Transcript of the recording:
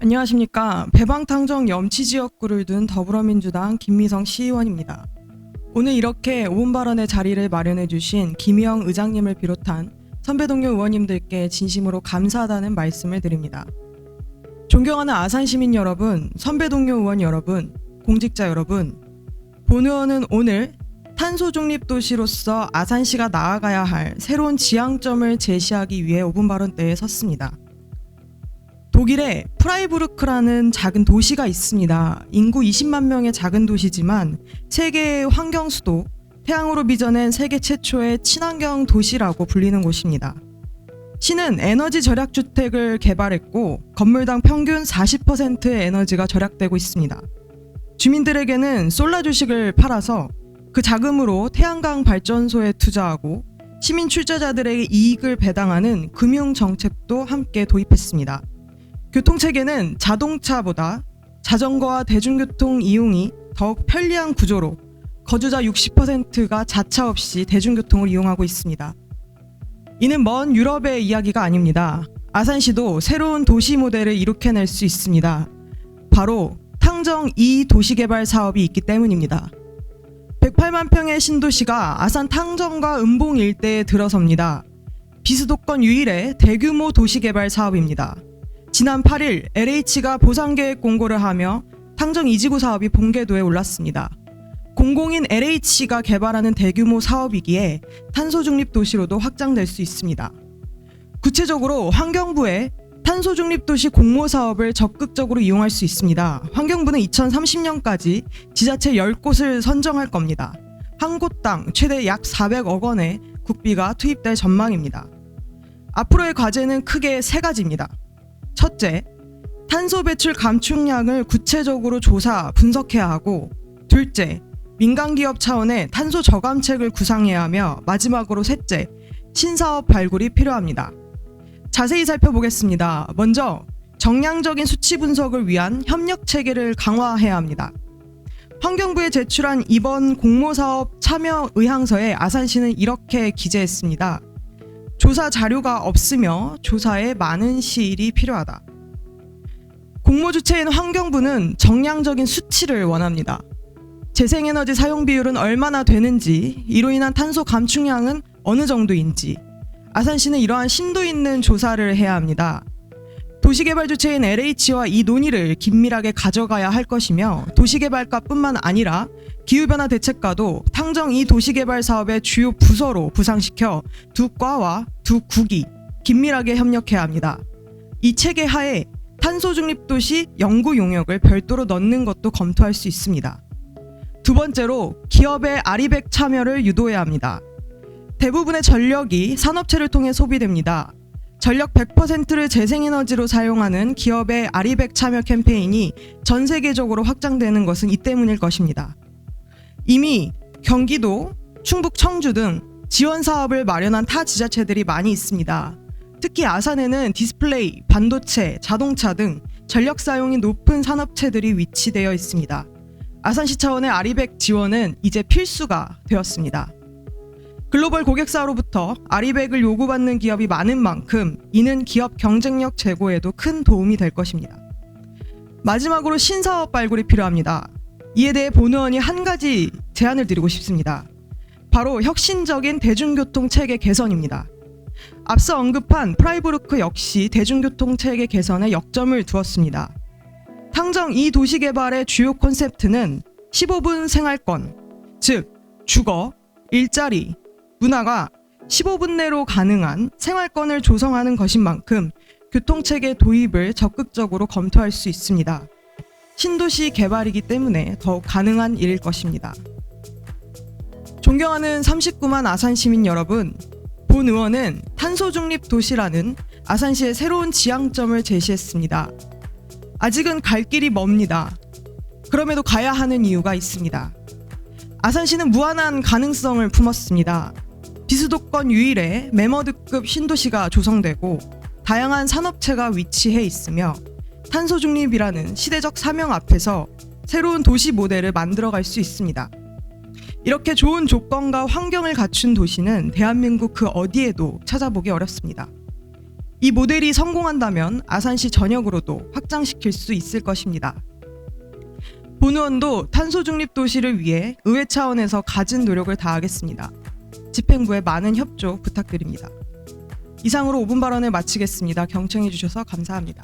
안녕하십니까. 배방탕정 염치 지역구를 둔 더불어민주당 김미성 시의원입니다. 오늘 이렇게 5분 발언의 자리를 마련해 주신 김희영 의장님을 비롯한 선배 동료 의원님들께 진심으로 감사하다는 말씀을 드립니다. 존경하는 아산 시민 여러분, 선배 동료 의원 여러분, 공직자 여러분, 본 의원은 오늘 탄소 중립 도시로서 아산시가 나아가야 할 새로운 지향점을 제시하기 위해 5분 발언대에 섰습니다. 독일에 프라이부르크라는 작은 도시가 있습니다. 인구 20만 명의 작은 도시지만 세계의 환경 수도, 태양으로 빚어낸 세계 최초의 친환경 도시라고 불리는 곳입니다. 시는 에너지 절약 주택을 개발했고 건물당 평균 40%의 에너지가 절약되고 있습니다. 주민들에게는 솔라 주식을 팔아서 그 자금으로 태양광 발전소에 투자하고 시민 출자자들에게 이익을 배당하는 금융 정책도 함께 도입했습니다. 교통체계는 자동차보다 자전거와 대중교통 이용이 더욱 편리한 구조로 거주자 60%가 자차 없이 대중교통을 이용하고 있습니다. 이는 먼 유럽의 이야기가 아닙니다. 아산시도 새로운 도시 모델을 이룩해낼 수 있습니다. 바로 탕정 2 도시개발 사업이 있기 때문입니다. 108만 평의 신도시가 아산 탕정과 은봉 일대에 들어섭니다. 비수도권 유일의 대규모 도시개발 사업입니다. 지난 8일 LH가 보상계획 공고를 하며 탕정 이지구 사업이 본궤도에 올랐습니다. 공공인 LH가 개발하는 대규모 사업이기에 탄소 중립 도시로도 확장될 수 있습니다. 구체적으로 환경부의 탄소 중립 도시 공모 사업을 적극적으로 이용할 수 있습니다. 환경부는 2030년까지 지자체 10곳을 선정할 겁니다. 한 곳당 최대 약 400억 원의 국비가 투입될 전망입니다. 앞으로의 과제는 크게 세 가지입니다. 첫째, 탄소 배출 감축량을 구체적으로 조사, 분석해야 하고, 둘째, 민간 기업 차원의 탄소 저감책을 구상해야 하며, 마지막으로 셋째, 신사업 발굴이 필요합니다. 자세히 살펴보겠습니다. 먼저, 정량적인 수치 분석을 위한 협력 체계를 강화해야 합니다. 환경부에 제출한 이번 공모사업 참여 의향서에 아산시는 이렇게 기재했습니다. 조사 자료가 없으며 조사에 많은 시일이 필요하다. 공모 주체인 환경부는 정량적인 수치를 원합니다. 재생에너지 사용 비율은 얼마나 되는지, 이로 인한 탄소 감축량은 어느 정도인지, 아산시는 이러한 심도 있는 조사를 해야 합니다. 도시개발 주체인 LH와 이 논의를 긴밀하게 가져가야 할 것이며 도시개발과뿐만 아니라 기후변화 대책과도 탕정 이 도시개발 사업의 주요 부서로 부상시켜 두 과와 두 국이 긴밀하게 협력해야 합니다. 이 체계 하에 탄소 중립 도시 연구 용역을 별도로 넣는 것도 검토할 수 있습니다. 두 번째로 기업의 아리백 참여를 유도해야 합니다. 대부분의 전력이 산업체를 통해 소비됩니다. 전력 100%를 재생에너지로 사용하는 기업의 아리백 참여 캠페인이 전 세계적으로 확장되는 것은 이 때문일 것입니다. 이미 경기도, 충북 청주 등 지원 사업을 마련한 타 지자체들이 많이 있습니다. 특히 아산에는 디스플레이, 반도체, 자동차 등 전력 사용이 높은 산업체들이 위치되어 있습니다. 아산시 차원의 아리백 지원은 이제 필수가 되었습니다. 글로벌 고객사로부터 아리백을 요구받는 기업이 많은 만큼 이는 기업 경쟁력 제고에도 큰 도움이 될 것입니다. 마지막으로 신사업 발굴이 필요합니다. 이에 대해 본 의원이 한 가지 제안을 드리고 싶습니다. 바로 혁신적인 대중교통 체계 개선입니다. 앞서 언급한 프라이부르크 역시 대중교통 체계 개선에 역점을 두었습니다. 탕정 이 도시 개발의 주요 콘셉트는 15분 생활권, 즉 주거, 일자리, 문화가 15분 내로 가능한 생활권을 조성하는 것인 만큼 교통체계 도입을 적극적으로 검토할 수 있습니다. 신도시 개발이기 때문에 더욱 가능한 일일 것입니다. 존경하는 39만 아산 시민 여러분, 본 의원은 탄소 중립 도시라는 아산시의 새로운 지향점을 제시했습니다. 아직은 갈 길이 멉니다. 그럼에도 가야 하는 이유가 있습니다. 아산시는 무한한 가능성을 품었습니다. 비수도권 유일의 메머드급 신도시가 조성되고 다양한 산업체가 위치해 있으며 탄소 중립이라는 시대적 사명 앞에서 새로운 도시 모델을 만들어갈 수 있습니다. 이렇게 좋은 조건과 환경을 갖춘 도시는 대한민국 그 어디에도 찾아보기 어렵습니다. 이 모델이 성공한다면 아산시 전역으로도 확장시킬 수 있을 것입니다. 본 의원도 탄소 중립 도시를 위해 의회 차원에서 갖은 노력을 다하겠습니다. 집행부의 많은 협조 부탁드립니다. 이상으로 5분 발언을 마치겠습니다. 경청해 주셔서 감사합니다.